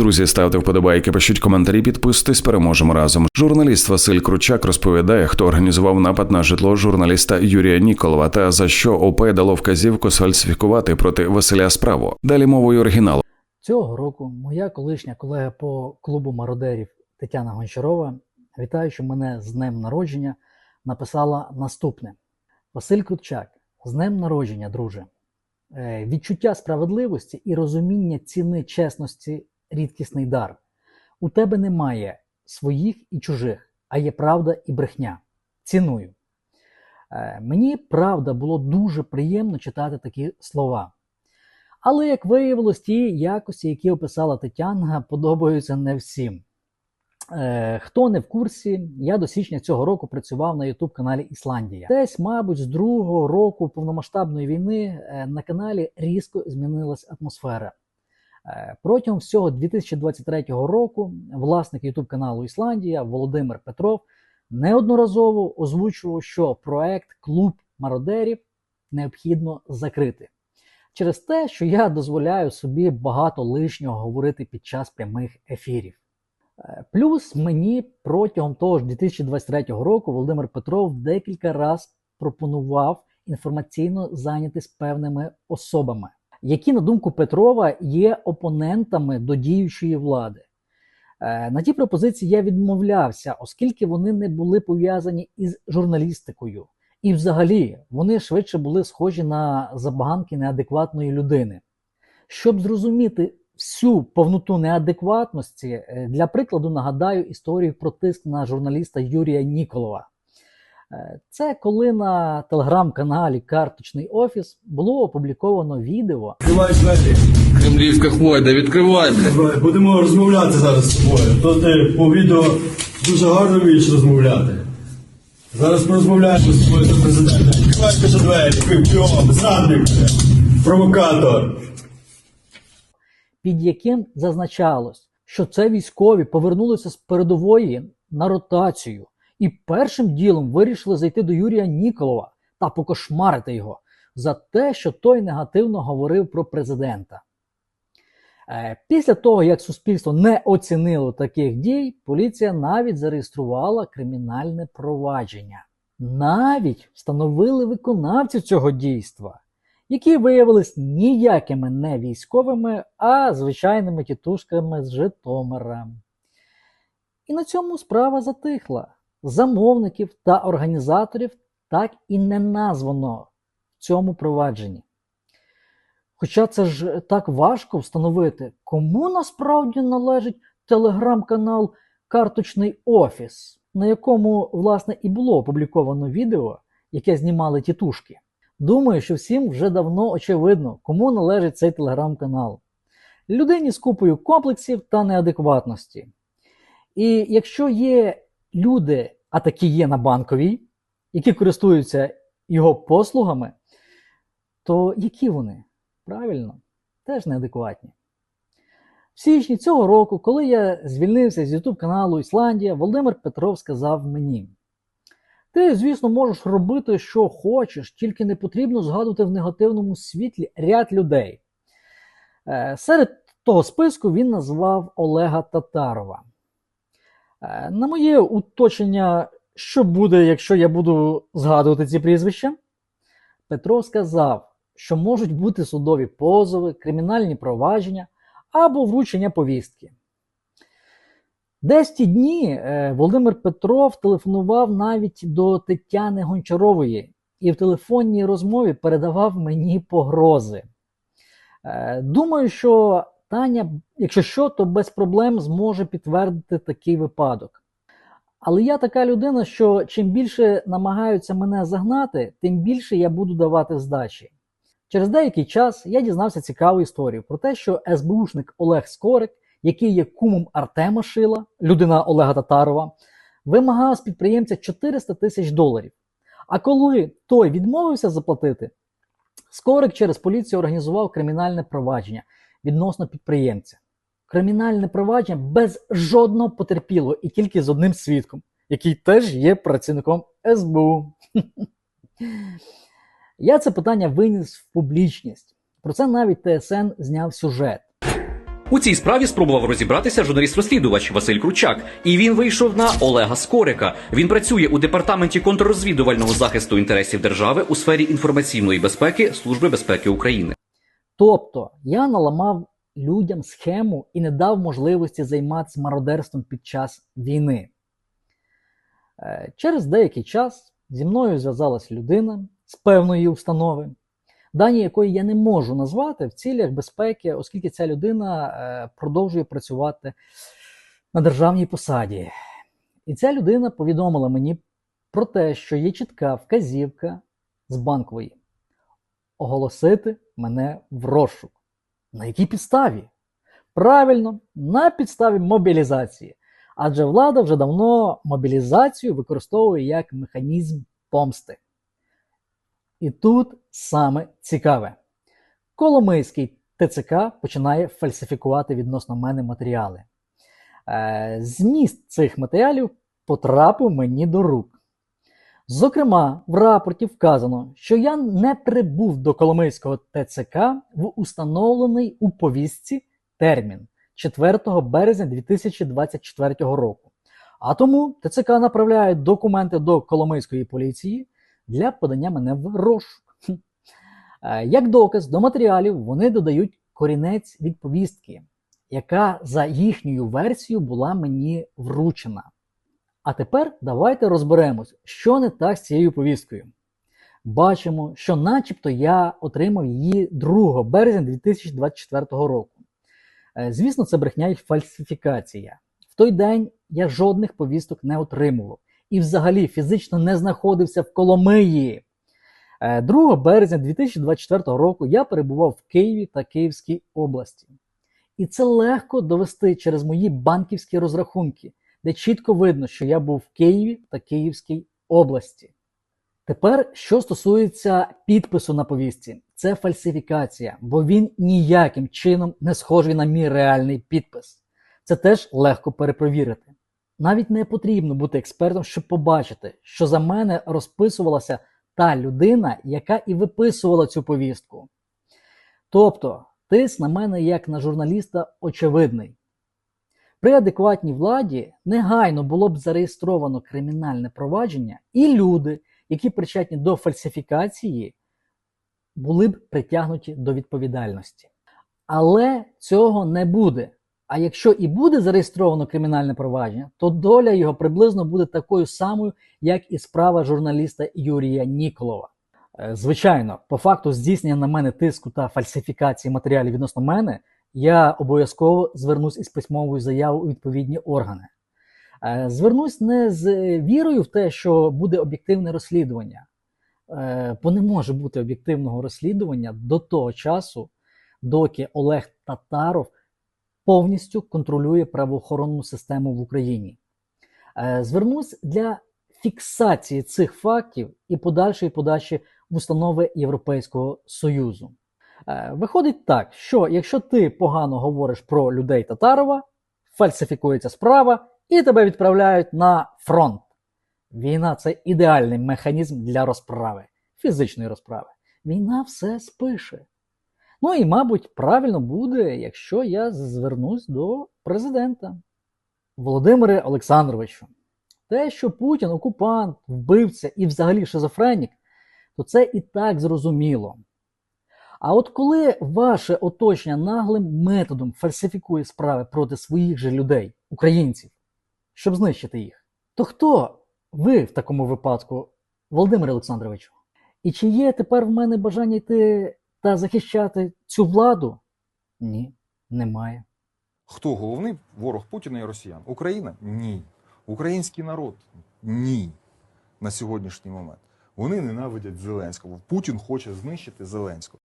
Друзі, ставте вподобайки, пишіть коментарі, підписуйтесь, переможемо разом. Журналіст Василь Кручак розповідає, хто організував напад на житло журналіста Юрія Ніколова та за що ОП дало вказівку сфальсифікувати проти Василя справу. Далі мовою оригіналу. Цього року моя колишня колега по клубу мародерів Тетяна Гончарова, вітаючи мене з днем народження, написала наступне: Василь Крутчак, з днем народження, друже. Е, Відчуття справедливості і розуміння ціни чесності рідкісний дар. У тебе немає своїх і чужих, а є правда і брехня. Ціную. Е, Мені правда було дуже приємно читати такі слова. Але, як виявилось, ті якості, які описала Тетяна, подобаються не всім. Е, хто не в курсі, я до січня цього року працював на youtube каналі Ісландія. Десь, мабуть, з другого року повномасштабної війни е, на каналі різко змінилась атмосфера. Е, Протягом всього 2023 року власник youtube каналу Ісландія Володимир Петров неодноразово озвучував, що проект Клуб мародерів необхідно закрити через те, що я дозволяю собі багато лишнього говорити під час прямих ефірів. Е, Плюс мені протягом того ж 2023 року Володимир Петров декілька разів пропонував інформаційно зайнятися певними особами, які, на думку Петрова, є опонентами до діючої влади. Е, На ті пропозиції я відмовлявся, оскільки вони не були пов'язані із журналістикою. І взагалі вони швидше були схожі на забаганки неадекватної людини. Щоб зрозуміти всю повноту неадекватності, е, для прикладу нагадаю історію про тиск на журналіста Юрія Ніколова. Е, Це коли на телеграм-каналі Карточний Офіс було опубліковано відео, Відкривай двері. Кремлівська хвойда, відкривай, блядь. Будемо розмовляти зараз з тобою. То ти по відео дуже гарно вмієш розмовляти. Зараз порозмовляємо з тобою до президента. Відкривай скажи двері, пивчом, зрадник, бля. провокатор. під яким зазначалось, що це військові повернулися з передової на ротацію і першим ділом вирішили зайти до Юрія Ніколова та покошмарити його за те, що той негативно говорив про президента. Е, Після того, як суспільство не оцінило таких дій, поліція навіть зареєструвала кримінальне провадження. Навіть встановили виконавців цього дійства, які виявились ніякими не військовими, а звичайними тітушками з Житомира. І на цьому справа затихла. Замовників та організаторів так і не названо в цьому провадженні. Хоча це ж так важко встановити, кому насправді належить телеграм-канал Карточний Офіс, на якому, власне, і було опубліковано відео, яке знімали тітушки. Думаю, що всім вже давно очевидно, кому належить цей телеграм-канал. Людині з купою комплексів та неадекватності. І якщо є люди, а такі є на банковій, які користуються його послугами, то які вони? Правильно, теж неадекватні. В січні цього року, коли я звільнився з YouTube каналу Ісландія, Володимир Петров сказав мені: Ти, звісно, можеш робити, що хочеш, тільки не потрібно згадувати в негативному світлі ряд людей. Е, Серед того списку він назвав Олега Татарова. Е, На моє уточнення, що буде, якщо я буду згадувати ці прізвища, Петров сказав, що можуть бути судові позови, кримінальні провадження або вручення повістки. Десь ті дні е, Володимир Петров телефонував навіть до Тетяни Гончарової і в телефонній розмові передавав мені погрози. Е, Думаю, що Таня, якщо що, то без проблем зможе підтвердити такий випадок. Але я така людина, що чим більше намагаються мене загнати, тим більше я буду давати здачі. Через деякий час я дізнався цікаву історію про те, що СБУшник Олег Скорик, який є кумом Артема Шила, людина Олега Татарова, вимагав з підприємця 400 тисяч доларів. А коли той відмовився заплатити, Скорик через поліцію організував кримінальне провадження відносно підприємця. Кримінальне провадження без жодного потерпілого і тільки з одним свідком, який теж є працівником СБУ. Я це питання виніс в публічність. Про це навіть ТСН зняв сюжет. У цій справі спробував розібратися журналіст-розслідувач Василь Кручак, і він вийшов на Олега Скорика. Він працює у департаменті контррозвідувального захисту інтересів держави у сфері інформаційної безпеки Служби безпеки України. Тобто я наламав людям схему і не дав можливості займатися мародерством під час війни. Е, Через деякий час зі мною зв'язалась людина з певної установи, дані якої я не можу назвати в цілях безпеки, оскільки ця людина е, продовжує працювати на державній посаді. І ця людина повідомила мені про те, що є чітка вказівка з банкової оголосити мене в розшук. На якій підставі? Правильно, на підставі мобілізації. Адже влада вже давно мобілізацію використовує як механізм помсти. І тут саме цікаве. Коломийський ТЦК починає фальсифікувати відносно мене матеріали. Е, Зміст цих матеріалів потрапив мені до рук. Зокрема, в рапорті вказано, що я не прибув до Коломийського ТЦК в установлений у повістці термін 4 березня 2024 року. А тому ТЦК направляє документи до Коломийської поліції для подання мене в розшук. Е, Як доказ до матеріалів вони додають корінець від повістки, яка за їхньою версією була мені вручена. А тепер давайте розберемось, що не так з цією повісткою. Бачимо, що начебто я отримав її 2 березня 2024 року. Е, Звісно, це брехня і фальсифікація. В той день я жодних повісток не отримував і взагалі фізично не знаходився в Коломиї. Е, 2 березня 2024 року я перебував в Києві та Київській області. І це легко довести через мої банківські розрахунки, де чітко видно, що я був в Києві та Київській області. Тепер, що стосується підпису на повістці, це фальсифікація, бо він ніяким чином не схожий на мій реальний підпис. Це теж легко перепровірити. Навіть не потрібно бути експертом, щоб побачити, що за мене розписувалася та людина, яка і виписувала цю повістку. Тобто, тиск на мене як на журналіста очевидний. При адекватній владі негайно було б зареєстровано кримінальне провадження, і люди, які причетні до фальсифікації, були б притягнуті до відповідальності. Але цього не буде. А якщо і буде зареєстровано кримінальне провадження, то доля його приблизно буде такою самою, як і справа журналіста Юрія Ніколова. Е, Звичайно, по факту здійснення на мене тиску та фальсифікації матеріалів відносно мене, я обов'язково звернусь із письмовою заявою у відповідні органи. Е, Звернусь не з вірою в те, що буде об'єктивне розслідування, Е, бо не може бути об'єктивного розслідування до того часу, доки Олег Татаров повністю контролює правоохоронну систему в Україні. Е, Звернусь для фіксації цих фактів і подальшої подачі в установи Європейського Союзу. Е, Виходить так, що якщо ти погано говориш про людей Татарова, фальсифікується справа і тебе відправляють на фронт. Війна це ідеальний механізм для розправи, фізичної розправи. Війна все спише. Ну і, мабуть, правильно буде, якщо я звернусь до президента. Володимире Олександровичу, те, що Путін окупант, вбивця і взагалі шизофренік, то це і так зрозуміло. А от коли ваше оточення наглим методом фальсифікує справи проти своїх же людей, українців, щоб знищити їх, то хто ви в такому випадку, Володимире Олександровичу? І чи є тепер в мене бажання йти та захищати цю владу? Ні, немає. Хто головний ворог Путіна і росіян? Україна? Ні. Український народ? Ні. На сьогоднішній момент. Вони ненавидять Зеленського. Путін хоче знищити Зеленського.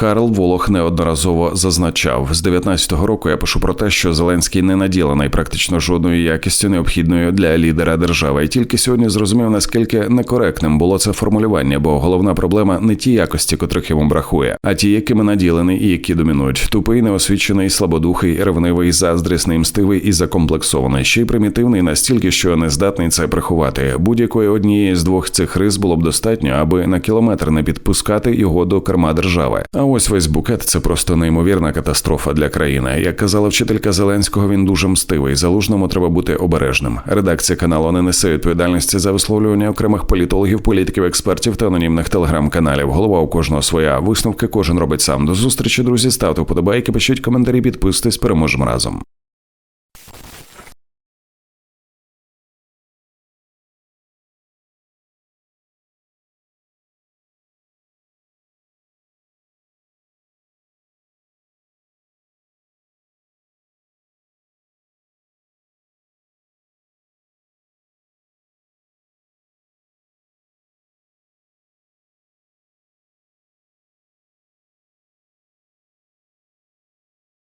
Карл Волох неодноразово зазначав з 19-го року. Я пишу про те, що Зеленський не наділений практично жодною якістю необхідною для лідера держави. І тільки сьогодні зрозумів наскільки некоректним було це формулювання, бо головна проблема не ті якості, котрих йому бракує, а ті, якими наділений і які домінують. Тупий, неосвічений, слабодухий, ревнивий, заздрісний, мстивий і закомплексований, ще й примітивний настільки, що не здатний це приховати. Будь-якої однієї з двох цих рис було б достатньо, аби на кілометр не підпускати його до керма держави. А ось весь букет це просто неймовірна катастрофа для країни. Як казала вчителька Зеленського, він дуже мстивий. Залужному треба бути обережним. Редакція каналу не несе відповідальності за висловлювання окремих політологів, політиків, експертів та анонімних телеграм-каналів. Голова у кожного своя. Висновки кожен робить сам. До зустрічі, друзі. Ставте вподобайки, пишіть коментарі, підписуйтесь. Переможемо разом.